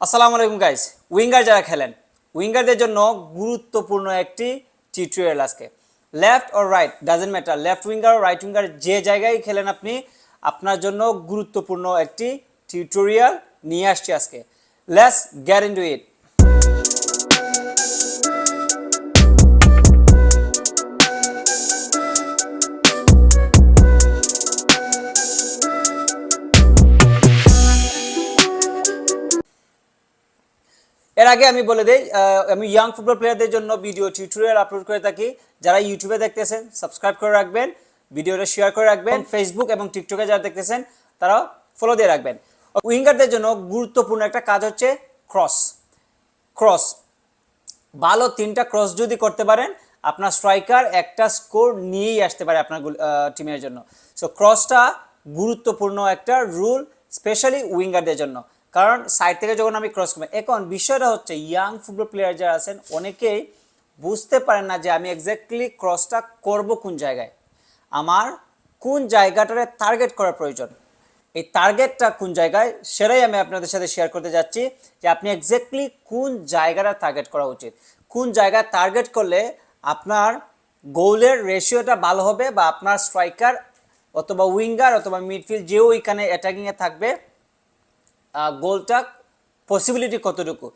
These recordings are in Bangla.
আসসালামু আলাইকুম গাইজ উইঙ্গার যারা খেলেন উইঙ্গারদের জন্য গুরুত্বপূর্ণ একটি টিউটোরিয়াল আজকে। Left or right doesn't matter left winger right winger যে জায়গায় খেলেন আপনি, আপনার জন্য গুরুত্বপূর্ণ একটি টিউটোরিয়াল নিয়ে আসছি আজকে। লেস গ্যার ইন ইট এর আগে আমি বলে দেই আমি ইয়াং ফুটবল প্লেয়ারদের জন্য ভিডিও টিউটোরিয়াল আপলোড করে থাকি। যারা ইউটিউবে দেখতেছেন সাবস্ক্রাইব করে রাখবেন ভিডিওটা শেয়ার করে রাখবেন ফেসবুক এবং টিকটকে যারা দেখতেছেন তারা ফলো দিয়ে রাখবেন। উইঙ্গারদের জন্য গুরুত্বপূর্ণ একটা কাজ হচ্ছে ক্রস ক্রস ভালো তিনটা ক্রস যদি করতে পারেন আপনার স্ট্রাইকার একটা স্কোর নিয়েই আসতে পারে আপনার টিমের জন্য। সো ক্রসটা গুরুত্বপূর্ণ একটা রুল স্পেশালি উইঙ্গারদের জন্য। কারণ সাইড থেকে যখন আমি ক্রস করব, এখন বিষয়টা হচ্ছে ইয়াং ফুটবল প্লেয়ার যারা আছেন, অনেকেই বুঝতে পারেন না যে আমি এক্স্যাক্টলি ক্রসটা করব কোন জায়গায়। আমার কোন জায়গাটারে টার্গেট করা প্রয়োজন। এই টার্গেটটা কোন জায়গায়, সেটাই আমি আপনাদের সাথে শেয়ার করতে যাচ্ছি যে আপনি এক্স্যাক্টলি কোন জায়গাটা টার্গেট করা উচিত। কোন জায়গায় টার্গেট করলে আপনার গোলের রেশিওটা ভালো হবে বা আপনার স্ট্রাইকার অথবা উইঙ্গার অথবা মিডফিল্ড যেও ওইখানে অ্যাটাকিংয়ে থাকবে গোলটা পসিবিলিটি কতটুকু?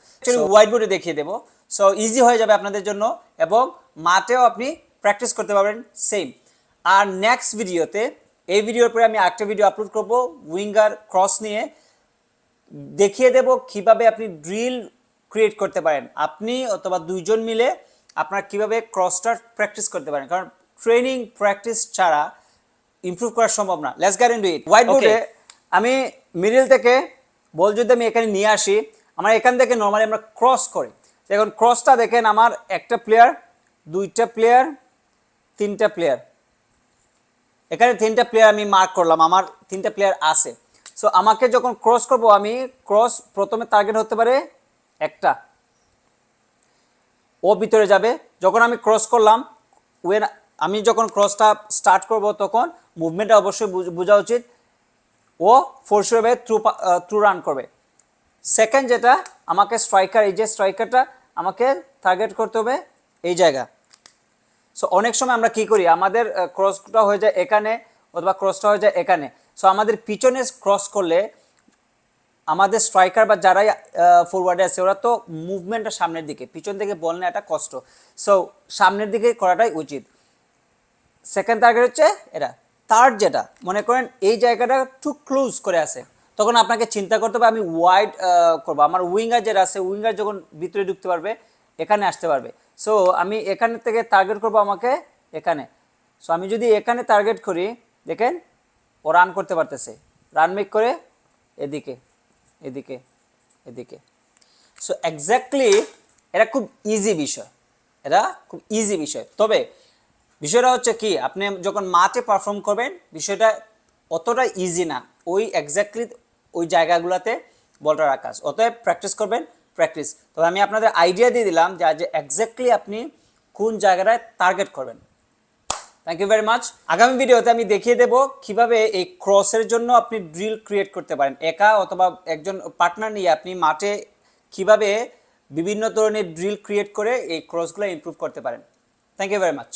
হোয়াইট বোর্ডে দেখিয়ে দেবো। সো ইজি হয়ে যাবে আপনাদের জন্য এবং মাঠেও আপনি প্র্যাকটিস করতে পারবেন সেম আর নেক্সট ভিডিওতে এই ভিডিওর পরে আমি একটা ভিডিও আপলোড করব উইঙ্গার ক্রস নিয়ে। দেখিয়ে দেব কীভাবে আপনি ড্রিল ক্রিয়েট করতে পারেন। আপনি অথবা দুইজন মিলে আপনার কীভাবে ক্রসটার প্র্যাকটিস করতে পারেন। কারণ ট্রেনিং প্র্যাকটিস ছাড়া ইমপ্রুভ করা সম্ভব না। Let's get into it white বোর্ডে আমি মিডিল থেকে বল যদি আমি এখানে নিয়ে আসি, আমার এখান থেকে নর্মালি আমরা ক্রস করি। এখন ক্রসটা দেখেন আমার একটা প্লেয়ার দুইটা প্লেয়ার তিনটা প্লেয়ার এখানে তিনটা প্লেয়ার আমি মার্ক করলাম, আমার তিনটা প্লেয়ার আছে। সো আমাকে যখন ক্রস করব, আমি ক্রস প্রথমে টার্গেট হতে পারে একটা। ও ভিতরে যাবে। যখন আমি ক্রস করলাম ওয়েন আমি যখন ক্রসটা স্টার্ট করব, তখন মুভমেন্টটা অবশ্যই বুঝ- বোঝা উচিত। ও ফোর্স হবে থ্রু থ্রু রান করবে। সেকেন্ড যেটা, আমাকে স্ট্রাইকার এই যে স্ট্রাইকারটা আমাকে টার্গেট করতে হবে এই জায়গা। সো অনেক সময় আমরা কি করি, আমাদের ক্রসটা হয়ে যায় এখানে অথবা ক্রসটা হয়ে যায় এখানে। সো আমাদের পিছনে ক্রস করলে আমাদের স্ট্রাইকার বা যারাই ফরওয়ার্ডে আছে, ওরা তো মুভমেন্টটা সামনের দিকে, পিছন থেকে বল নেওয়াটা কষ্ট। সো সামনের দিকে করাটাই উচিত। সেকেন্ড টার্গেট হচ্ছে এটা থার্ড যেটা, মনে করেন এই জায়গাটা টু ক্লোজ করে আছে, তখন আপনাকে চিন্তা করতে হবে আমি ওয়াইড করব। আমার উইঙ্গার যেটা আছে উইঙ্গার যখন ভিতরে ঢুকতে পারবে, এখানে আসতে পারবে। সো আমি এখান থেকে টার্গেট করব আমাকে এখানে। সো আমি যদি এখানে টার্গেট করি, দেখেন, ও রান করতে পারতেছে। রান মেক করে এদিকে এদিকে এদিকে। সো এক্স্যাক্টলি এটা খুব ইজি বিষয়। এটা খুব ইজি বিষয়। তবে বিষয়টা হচ্ছে কি, আপনি যখন মাঠে পারফর্ম করবেন, বিষয়টা অতটা ইজি না। ওই এক্স্যাক্টলি ওই জায়গাগুলোতে বলটা রাখা অতএব প্র্যাকটিস করবেন প্র্যাকটিস তবে আমি আপনাদের আইডিয়া দিয়ে দিলাম যে আজ এক্স্যাক্টলি আপনি কোন জায়গাটায় টার্গেট করবেন। থ্যাংক ইউ ভেরি মাচ আগামী ভিডিওতে আমি দেখিয়ে দেব কীভাবে এই ক্রসের জন্য আপনি ড্রিল ক্রিয়েট করতে পারেন। একা অথবা একজন পার্টনার নিয়ে আপনি মাঠে কীভাবে বিভিন্ন ধরনের ড্রিল ক্রিয়েট করে এই ক্রসগুলো ইমপ্রুভ করতে পারেন। Thank you very much